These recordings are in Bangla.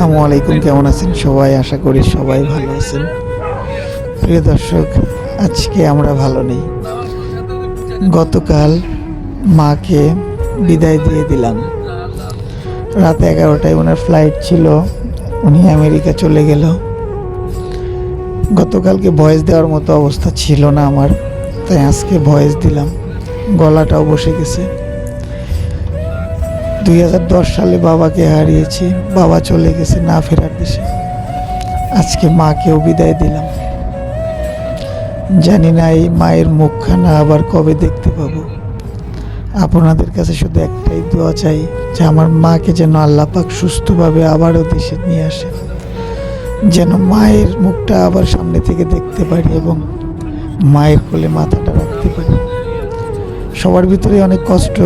আসসালামু আলাইকুম, কেমন আছেন? সবাই আশা করি সবাই ভালো আছেন। প্রিয় দর্শক, আজকে আমরা ভালো নেই। গতকাল মাকে বিদায় দিয়ে দিলাম। রাত এগারোটায় ওনার ফ্লাইট ছিল, উনি আমেরিকা চলে গেল। গতকালকে ভয়েস দেওয়ার মতো অবস্থা ছিল না আমার, তাই আজকে ভয়েস দিলাম। গলাটাও বসে গেছে। দুই হাজার দশ সালে বাবাকে হারিয়েছি। বাবা চলে গেছে না ফেরার দেশে। আজকে মাকেও বিদায় দিলাম। জানি না এই মায়ের মুখখানা আবার কবে দেখতে পাবো। আপনাদের কাছে শুধু একটাই দোয়া চাই যে আমার মাকে যেন আল্লাহ পাক সুস্থভাবে আবারও দেশে নিয়ে আসে। যেন মায়ের মুখটা আবার সামনে থেকে দেখতে পারি এবং মায়ের কোলে মাথাটা রাখতে পারি। সবার ভিতরে অনেক কষ্ট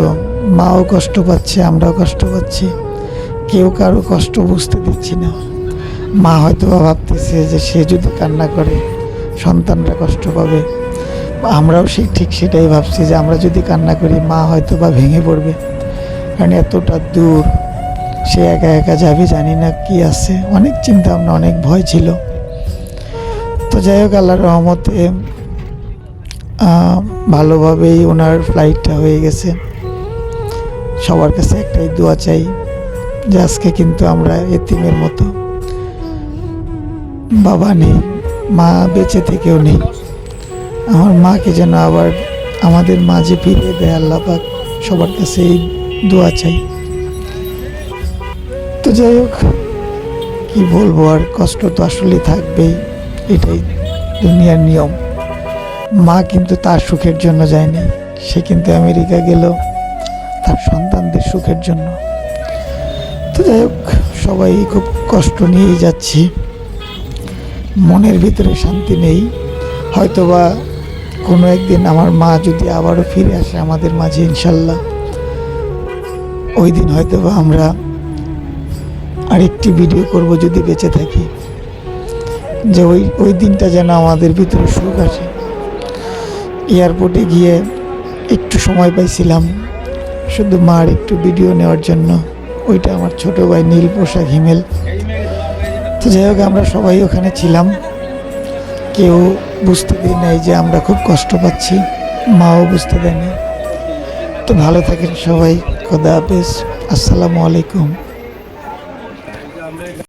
মাও কষ্ট পাচ্ছে, আমরাও কষ্ট পাচ্ছি। কেউ কারও কষ্ট বুঝতে দিচ্ছি না। মা হয়তো বা ভাবতেছে যে সে যদি কান্না করে, সন্তানরা কষ্ট পাবে। আমরাও সেই ঠিক সেটাই ভাবছি যে আমরা যদি কান্না করি, মা হয়তো বা ভেঙে পড়বে। কারণ এতটা দূর সে একা একা যাবে, জানি না কি আছে। অনেক চিন্তা ভাবনা অনেক ভয় ছিল। তো যাই হোক, আল্লাহর রহমতে ভালোভাবেই ওনার ফ্লাইটটা হয়ে গেছে। সবার কাছে একটাই দোয়া চাই যে আজকে কিন্তু আমরা এতিমের মতো বাবা নেই, মা বেঁচে থেকেও নেই। আমার মাকে যেন আবার আমাদের মাঝে ফিরে দেয় আল্লাহ পাক, সবার কাছে এই দোয়া চাই। তো যাই হোক, কি বলব আর, কষ্ট তো আসলে থাকবেই, এটাই দুনিয়ার নিয়ম। মা কিন্তু তার সুখের জন্য যায়নি সে কিন্তু আমেরিকা গেল। তার সন্তানদের সুখের জন্য। তো যাই হোক, সবাই খুব কষ্ট নিয়ে যাচ্ছি। মনের ভিতরে শান্তি নেই। হয়তোবা কোনো একদিন আমার মা যদি আবারও ফিরে আসে আমাদের মাঝে, ইনশাল্লাহ। ওই দিন হয়তোবা আমরা আরেকটি ভিডিও করব যদি বেঁচে থাকি। যে ওই ওই দিনটা যেন আমাদের ভিতরে সুখ আসে। এয়ারপোর্টে গিয়ে একটু সময় পাইছিলাম। শুধু মার একটু ভিডিও নেওয়ার জন্য। ওইটা আমার ছোট ভাই নীল পোশাক, হিমেল। তো যাই হোক, আমরা সবাই ওখানে ছিলাম। কেউ বুঝতে দিই নাই যে আমরা খুব কষ্ট পাচ্ছি। মাও বুঝতে দেয়নি। তো ভালো থাকেন সবাই। খোদা হাফেজ। আসসালামু আলাইকুম।